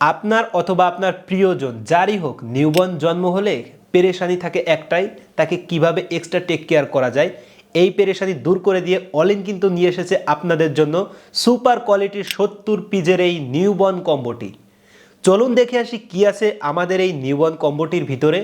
আপনার অথবা আপনার প্রিয়জন, যারই হোক, নিউবর্ন জন্ম হলে পেরেশানি থাকে একটাই, তাকে কীভাবে এক্সট্রা টেক কেয়ার করা যায়, এই পেরেশানি দূর করে দিয়ে অলিন কিন্তু নিয়ে এসেছে আপনাদের জন্য সুপার কোয়ালিটির সত্তর পিজের এই নিউবর্ন কম্বোটি। চলুন দেখে আসি কি আছে আমাদের এই নিউবর্ন কম্বোটির ভিতরে।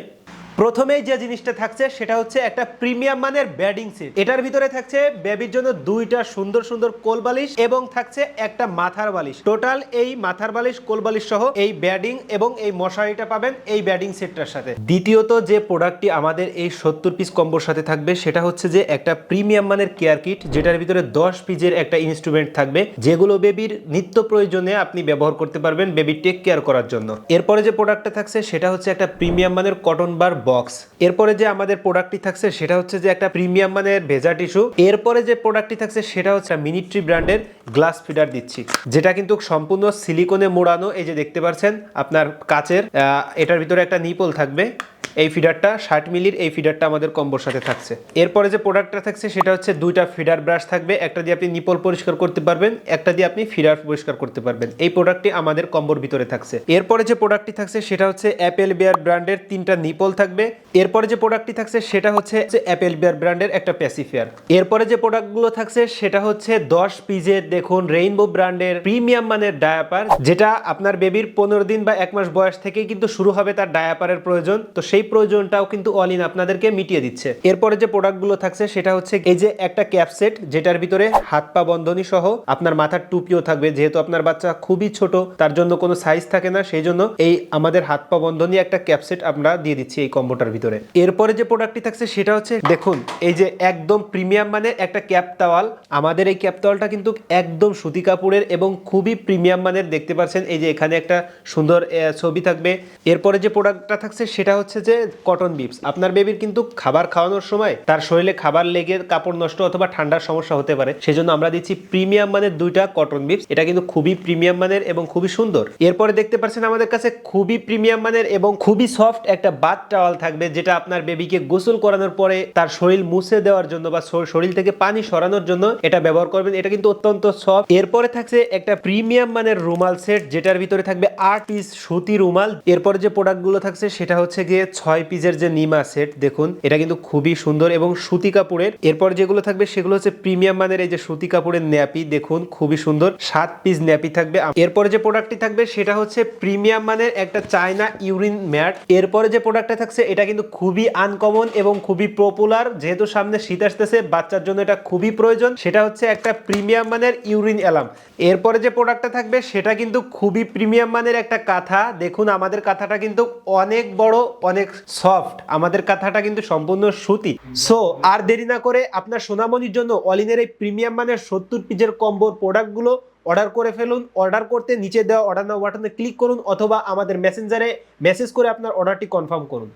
প্রথমেই যে জিনিসটা থাকছে সেটা হচ্ছে একটা প্রিমিয়াম মানের ব্যাডিং সিট। এটার ভিতরে থাকছে বেবির জন্য দুইটা সুন্দর সুন্দর কোল বালিশ এবং থাকছে একটা মাথার বালিশ। টোটাল এই মাথার বালিশ, কোল বালিশ সহ এই ব্যাডিং এবং এই মশারিটা পাবেন এই ব্যাডিং সেটটার সাথে। দ্বিতীয়ত যে প্রোডাক্টটি আমাদের এই সত্তর পিস কম্বোর সাথে থাকবে সেটা হচ্ছে যে একটা প্রিমিয়াম মানের কেয়ার কিট, যেটার ভিতরে দশ পিজের একটা ইনস্ট্রুমেন্ট থাকবে, যেগুলো বেবির নিত্য প্রয়োজনে আপনি ব্যবহার করতে পারবেন বেবির টেক কেয়ার করার জন্য। এরপরে যে প্রোডাক্টটা থাকছে সেটা হচ্ছে একটা প্রিমিয়াম মানের কটন বার বক্স এরপরে যে আমাদের প্রোডাক্টটি থাকছে, সেটা হচ্ছে যে একটা প্রিমিয়াম মানের ভেজা টিস্যু এরপরে যে প্রোডাক্টটি থাকছে, সেটা হচ্ছে মিনিট্রি ব্র্যান্ডের গ্লাস ফিডার দিচ্ছি। যেটা কিন্তু সম্পূর্ণ সিলিকনে মোড়ানো, এই যে দেখতে পাচ্ছেন আপনার কাচের এটার ভিতরে একটা নিপল থাকবে। এই ফিডারটা ষাট মিলির এই ফিডারটা আমাদের কম্বোর সাথে থাকছে। এরপরে যে প্রোডাক্টটা থাকছে, সেটা হচ্ছে দুইটা ফিডার ব্রাশ থাকবে। একটা দিয়ে আপনি নিপল পরিষ্কার করতে পারবেন, একটা দিয়ে আপনি ফিডার পরিষ্কার করতে পারবেন। এই প্রোডাক্টটি আমাদের কম্বোর ভিতরে থাকছে। এরপরে যে প্রোডাক্টটি থাকছে, সেটা হচ্ছে অ্যাপেল বিয়ার ব্র্যান্ডের তিনটা নিপল থাকবে। এরপরে যে প্রোডাক্টটি থাকছে, সেটা হচ্ছে অ্যাপেল বিয়ার ব্র্যান্ডের একটা প্যাসিফিয়ার এরপরে যে প্রোডাক্টগুলো থাকছে, সেটা হচ্ছে দশ পিজের দেখুন রেইনবো ব্র্যান্ডের প্রিমিয়াম মানের ডায়াপার যেটা আপনার বেবির পনেরো দিন বা এক মাস বয়স থেকেই কিন্তু শুরু হবে তার ডায়াপারের প্রয়োজন। তো সেই প্রয়োজনটাও কিন্তু অল ইন আপনাদেরকে মিটিয়ে দিচ্ছে। এরপরে যে প্রোডাক্টগুলো থাকছে, সেটা হচ্ছে এই যে একটা ক্যাপসেট যেটার ভিতরে হাত পা বন্ধনী সহ আপনার মাথার টুপিও থাকবে। যেহেতু আপনার বাচ্চা খুবই ছোট, তার জন্য কোনো সাইজ থাকে না, সেই জন্য এই আমাদের হাত পা বন্ধনী একটা ক্যাপসেট আমরা দিয়ে দিচ্ছি এই কম্বোটার ভিতরে। এরপরে যে প্রোডাক্টটি থাকছে, সেটা হচ্ছে দেখুন, এই যে একদম প্রিমিয়াম মানের একটা ক্যাপ তাওয়াল আমাদের এই ক্যাপ তাওয়ালটা কিন্তু একদম সুতি কাপড়ের এবং খুবই প্রিমিয়াম মানের। দেখতে পাচ্ছেন, এই যে এখানে একটা সুন্দর ছবি থাকবে। এরপরে যে প্রোডাক্টটা থাকছে, সেটা হচ্ছে যে কটন বিপস আপনার বেবির কিন্তু খাবার খাওয়ানোর সময় তার শরীরে খাবার লেগে কাপড় নষ্ট অথবা ঠান্ডার সমস্যা হতে পারে। সেজন্য আমরা দিচ্ছি প্রিমিয়াম মানের দুইটা কটন বিপস এটা কিন্তু খুবই প্রিমিয়াম মানের এবং খুবই সুন্দর। এরপরে দেখতে পাচ্ছেন আমাদের কাছে খুবই প্রিমিয়াম মানের এবং খুবই সফট একটা বাথ টাওয়াল থাকবে, যেটা আপনার বেবিকে গোসল করানোর পরে তার শরীর মুছে দেওয়ার জন্য বা শরীর থেকে পানি সরানোর জন্য এটা ব্যবহার করবেন। এটা কিন্তু অত্যন্ত সফট এরপরে থাকছে একটা প্রিমিয়াম মানের রুমাল সেট যেটার ভিতরে থাকবে আট পিস সুতি রুমাল। এরপরে যে প্রোডাক্টগুলো থাকছে, সেটা হচ্ছে গিয়ে ছয় পিসের যে নিমা সেট দেখুন, এটা কিন্তু খুবই সুন্দর এবং সুতি কাপড়ের। এরপর যেগুলো থাকবে সেগুলো হচ্ছে প্রিমিয়াম মানের এই যে সুতি কাপড়ের ন্যাপি, দেখুন, খুবই সুন্দর, সাত পিস ন্যাপি থাকবে। এরপরে যে প্রোডাক্টটি থাকবে সেটা হচ্ছে প্রিমিয়াম মানের একটা চায়না ইউরিন ম্যাট এরপরে যে প্রোডাক্টটা থাকছে, এটা কিন্তু খুবই আনকমন এবং খুবই পপুলার যেহেতু সামনে শীত আসতেছে, বাচ্চার জন্য এটা খুবই প্রয়োজন। সেটা হচ্ছে একটা প্রিমিয়াম মানের ইউরিন অ্যালার্ম এরপরে যে প্রোডাক্টটা থাকবে, সেটা কিন্তু খুবই প্রিমিয়াম মানের একটা কাঁথা। দেখুন, আমাদের কাঁথাটা কিন্তু অনেক বড় সফট আমাদের কাঁথাটা কিন্তু সম্পূর্ণ সুতি। সো আর দেরি না করে আপনার সোনামণির জন্য অলিনের এই প্রিমিয়াম মানের সত্তর পিজের কম্বোর প্রোডাক্টগুলো অর্ডার করে ফেলুন অর্ডার করতে নিচে দেওয়া অর্ডার নাও বাটনে ক্লিক করুন, অথবা আমাদের মেসেঞ্জারে মেসেজ করে আপনার অর্ডারটি কনফার্ম করুন।